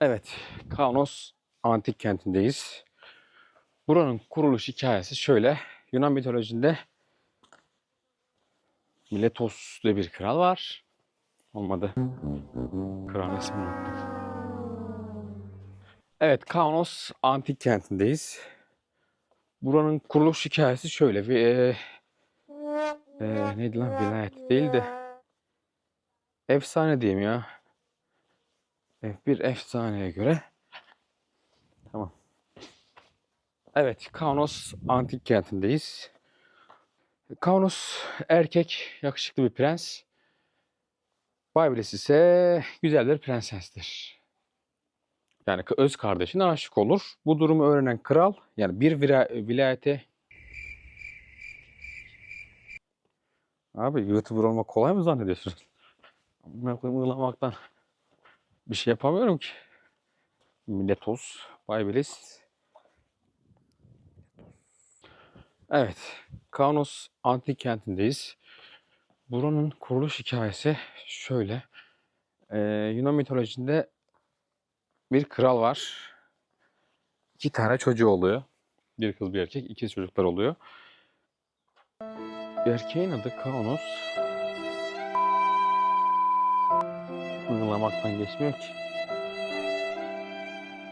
Evet, Kaunos antik kentindeyiz. Buranın kuruluş hikayesi şöyle. Yunan mitolojinde Miletos diye bir kral var. Olmadı. Kral ismini unuttum. Evet, Kaunos antik kentindeyiz. Buranın kuruluş hikayesi şöyle. Bir, e, e, neydi lan? Vilayet değil de efsane diyeyim ya. Bir efsaneye göre tamam. Evet, Kaunos antik kentindeyiz. Kaunos erkek, yakışıklı bir prens. Baybilis ise güzel bir prensestir. Yani öz kardeşine aşık olur. Bu durumu öğrenen kral, yani bir vira- vilayete Abi YouTuber olmak kolay mı zannediyorsunuz? Ben ığlamaktan bir şey yapamıyorum ki. Miletos, Baybilis. Evet, Kaunos antik kentindeyiz. Buranın kuruluş hikayesi şöyle. Ee, Yunan mitolojisinde bir kral var. İki tane çocuğu oluyor. Bir kız bir erkek. İkiz çocuklar oluyor. Erkeğin adı Kaunos. Anlamaktan geçmiyor ki.